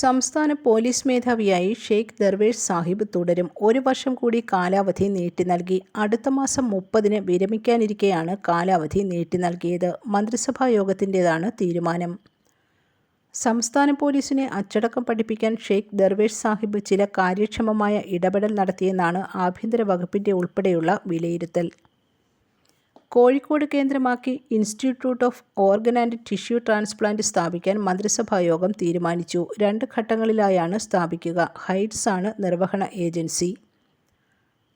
സംസ്ഥാന പോലീസ് മേധാവിയായി ഷെയ്ഖ് ദർവേഷ് സാഹിബ് തുടരും. ഒരു വർഷം കൂടി കാലാവധി നീട്ടി നൽകി. അടുത്ത മാസം മുപ്പതിന് വിരമിക്കാനിരിക്കെയാണ് കാലാവധി നീട്ടി നൽകിയത്. മന്ത്രിസഭാ യോഗത്തിന്റേതാണ് തീരുമാനം. സംസ്ഥാന പോലീസിനെ അച്ചടക്കം പഠിപ്പിക്കാൻ ഷെയ്ഖ് ദർവേഷ് സാഹിബ് ചില കാര്യക്ഷമമായ ഇടപെടൽ നടത്തിയെന്നാണ് ആഭ്യന്തര വകുപ്പിന്റെ ഉൾപ്പെടെയുള്ള വിലയിരുത്തൽ. കോഴിക്കോട് കേന്ദ്രമാക്കി institute of organ and tissue transplant സ്ഥാപിക്കാൻ മന്ത്രിസഭാ യോഗം തീരുമാനിച്ചു. രണ്ട് ഘട്ടങ്ങളിലായാണ് സ്ഥാപിക്കുക. ഹൈറ്റ്സ് ആണ് നിർവഹണ ഏജൻസി.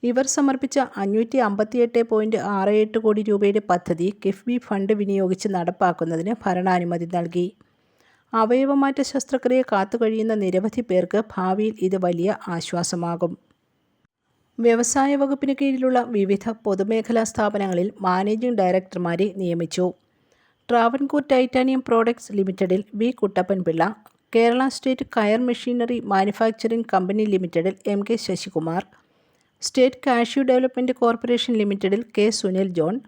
ഇവർ സമർപ്പിച്ച അഞ്ഞൂറ്റി അമ്പത്തിയെട്ട് പോയിന്റ് ആറ് എട്ട് കോടി രൂപയുടെ പദ്ധതി കിഫ്ബി ഫണ്ട് വിനിയോഗിച്ച് നടപ്പാക്കുന്നതിന് ഭരണാനുമതി നൽകി. അവയവമാറ്റ ശസ്ത്രക്രിയ കാത്തുകഴിയുന്ന നിരവധി പേർക്ക് ഭാവിയിൽ ഇത് വലിയ ആശ്വാസമാകും. വ്യവസായ വകുപ്പിന് കീഴിലുള്ള വിവിധ പൊതുമേഖലാ സ്ഥാപനങ്ങളിൽ മാനേജിംഗ് ഡയറക്ടർമാരെ നിയമിച്ചു. ട്രാവൻകൂർ ടൈറ്റാനിയം പ്രോഡക്ട്സ് ലിമിറ്റഡിൽ V. Kuttappan Pillai Kerala state coir machinery manufacturing company ലിമിറ്റഡിൽ M. K. Sasikumar state cashew development corporation ലിമിറ്റഡിൽ K. Sunil John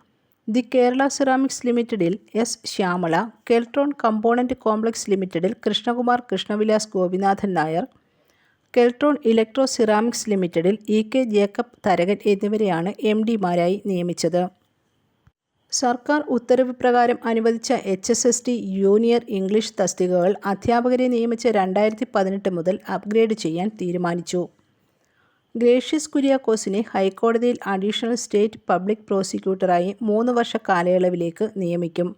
the Kerala ceramics ലിമിറ്റഡിൽ S. Shyamala Keltron component complex ലിമിറ്റഡിൽ കൃഷ്ണകുമാർ കൃഷ്ണവിലാസ് ഗോപിനാഥൻ നായർ കെൽട്രോൺ ഇലക്ട്രോ സിറാമിക്സ് ലിമിറ്റഡിൽ E K Jacob Tharakan എന്നിവരെയാണ് M ഡിമാരായി നിയമിച്ചത്. സർക്കാർ ഉത്തരവ് പ്രകാരം അനുവദിച്ച H S S T junior English തസ്തികകൾ അധ്യാപകരെ നിയമിച്ച രണ്ടായിരത്തി പതിനെട്ട് മുതൽ അപ്ഗ്രേഡ് ചെയ്യാൻ തീരുമാനിച്ചു. ഗ്രേഷ്യസ് കുര്യാക്കോസിനെ ഹൈക്കോടതിയിൽ അഡീഷണൽ സ്റ്റേറ്റ് പബ്ലിക് പ്രോസിക്യൂട്ടറായി മൂന്ന് വർഷ കാലയളവിലേക്ക് നിയമിക്കും.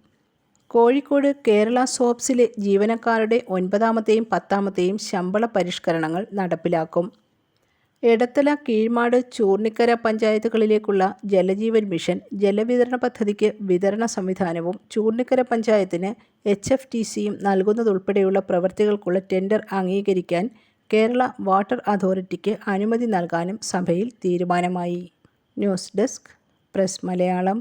കോഴിക്കോട് കേരള സോപ്സിലെ ജീവനക്കാരുടെ ഒൻപതാമത്തെയും പത്താമത്തെയും ശമ്പള പരിഷ്കരണങ്ങൾ നടപ്പിലാക്കും. എടത്തല കീഴ്മാട് ചൂർണിക്കര പഞ്ചായത്തുകളിലേക്കുള്ള ജലജീവൻ മിഷൻ ജലവിതരണ പദ്ധതിക്ക് വിതരണ സംവിധാനവും ചൂർണിക്കര പഞ്ചായത്തിന് എച്ച് എഫ് ടി സിയും നൽകുന്നതുൾപ്പെടെയുള്ള പ്രവൃത്തികൾക്കുള്ള ടെൻഡർ അംഗീകരിക്കാൻ കേരള വാട്ടർ അതോറിറ്റിക്ക് അനുമതി നൽകാനും സഭയിൽ തീരുമാനമായി. News desk press Malayalam.